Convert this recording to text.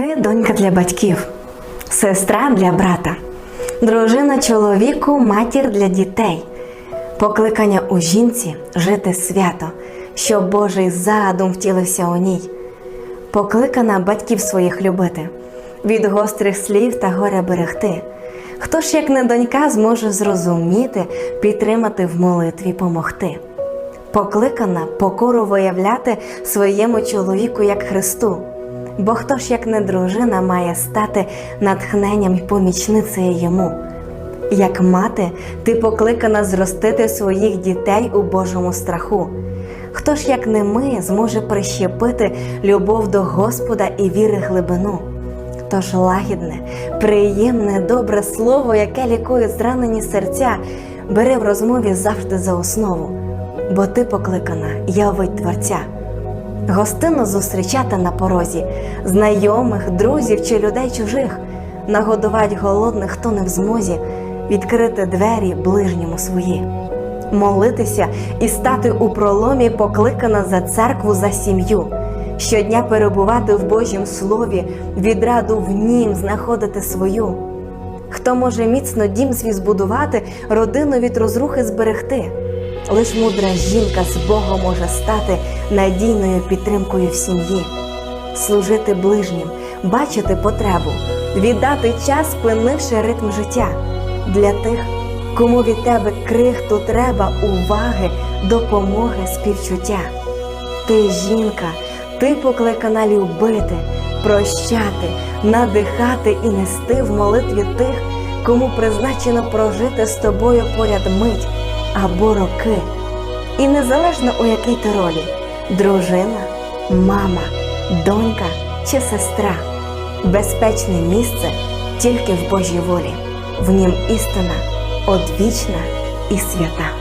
Ти донька для батьків, сестра для брата, дружина чоловіку, матір для дітей, покликання у жінці жити свято, щоб Божий задум втілився у ній, покликана батьків своїх любити, від гострих слів та горя берегти. Хто ж, як не донька, зможе зрозуміти, підтримати в молитві, помогти? Покликана покору виявляти своєму чоловіку як Христу. Бо хто ж, як не дружина, має стати натхненням і помічницею йому? Як мати, ти покликана зростити своїх дітей у Божому страху. Хто ж, як не ми, зможе прищепити любов до Господа і віри глибину? Тож лагідне, приємне, добре слово, яке лікує зранені серця, бери в розмові завжди за основу, бо ти покликана явить Творця гостинно зустрічати на порозі. Знайомих, друзів чи людей чужих, нагодувати голодних, хто не в змозі, відкрити двері ближньому свої, молитися і стати у проломі, покликана за церкву за сім'ю, щодня перебувати в Божім слові, відраду в нім знаходити свою. Хто може міцно дім свій збудувати, родину від розрухи зберегти. Лиш мудра жінка з Богом може стати надійною підтримкою в сім'ї, служити ближнім, бачити потребу, віддати час, спинивши ритм життя для тих, кому від тебе крихту треба уваги, допомоги, співчуття. Ти жінка, ти покликана любити, прощати, надихати і нести в молитві тих, кому призначено прожити з тобою поряд мить або роки. І незалежно у якій ти ролі дружина, мама, донька чи сестра, безпечне місце тільки в Божій волі, в нім істина одвічна і свята.